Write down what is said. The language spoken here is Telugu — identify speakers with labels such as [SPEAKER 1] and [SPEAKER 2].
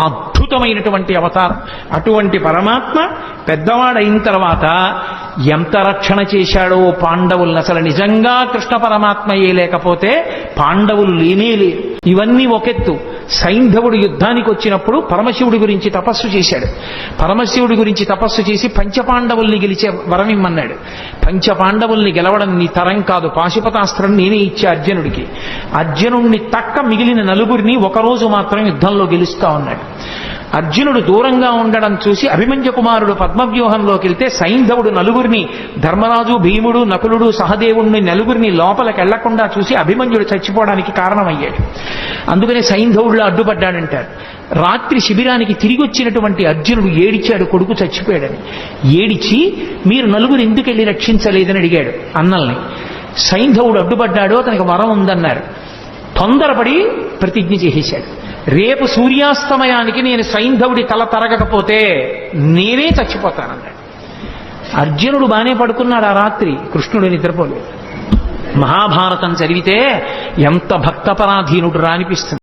[SPEAKER 1] అద్భుతమైనటువంటి అవతారం. అటువంటి పరమాత్మ పెద్దవాడైన తర్వాత ఎంత రక్షణ చేశాడో పాండవుల్ని అసలు నిజంగా కృష్ణ పరమాత్మయే లేకపోతే పాండవులు లేనే లేరు. ఇవన్నీ ఒకెత్తు. సైంధవుడు యుద్ధానికి వచ్చినప్పుడు పరమశివుడి గురించి తపస్సు చేశాడు. పరమశివుడి గురించి తపస్సు చేసి పంచపాండవుల్ని గెలిచే వరం ఇమ్మన్నాడు. పంచపాండవుల్ని గెలవడం నీ తరం కాదు. పాశుపతాస్త్రం నేనే ఇచ్చే అర్జునుడికి. అర్జునుడిని తక్క మిగిలిన నలుగురిని ఒకరోజు మాత్రం యుద్ధంలో గెలుస్తా ఉన్నాడు. అర్జునుడు దూరంగా ఉండడం చూసి అభిమన్య కుమారుడు పద్మవ్యూహంలోకి వెళ్తే సైంధవుడు నలుగురిని ధర్మరాజు భీముడు నకులుడు సహదేవుణ్ణి నలుగురిని లోపలికి వెళ్ళకుండా చూసి అభిమన్యుడు చచ్చిపోవడానికి కారణమయ్యాడు. అందుకనే సైంధవుడిలో అడ్డుపడ్డాడంటారు. రాత్రి శిబిరానికి తిరిగి వచ్చినటువంటి అర్జునుడు ఏడిచాడు కొడుకు చచ్చిపోయాడని. ఏడిచి మీరు నలుగురు ఎందుకు వెళ్ళి రక్షించలేదని అడిగాడు అన్నల్ని. సైంధవుడు అడ్డుపడ్డాడు అతనికి వరం ఉందన్నారు. తొందరపడి ప్రతిజ్ఞ చేసేశాడు. రేపు సూర్యాస్తమయానికి నేను సైంధవుడి తల తరగకపోతే నేనే చచ్చిపోతానన్నాడు. అర్జునుడు బానే పడుకున్నాడు ఆ రాత్రి కృష్ణుడు నిద్రపోలేదు. మహాభారతం చదివితే ఎంత భక్తపరాధీనుడు రానిపిస్తుంది.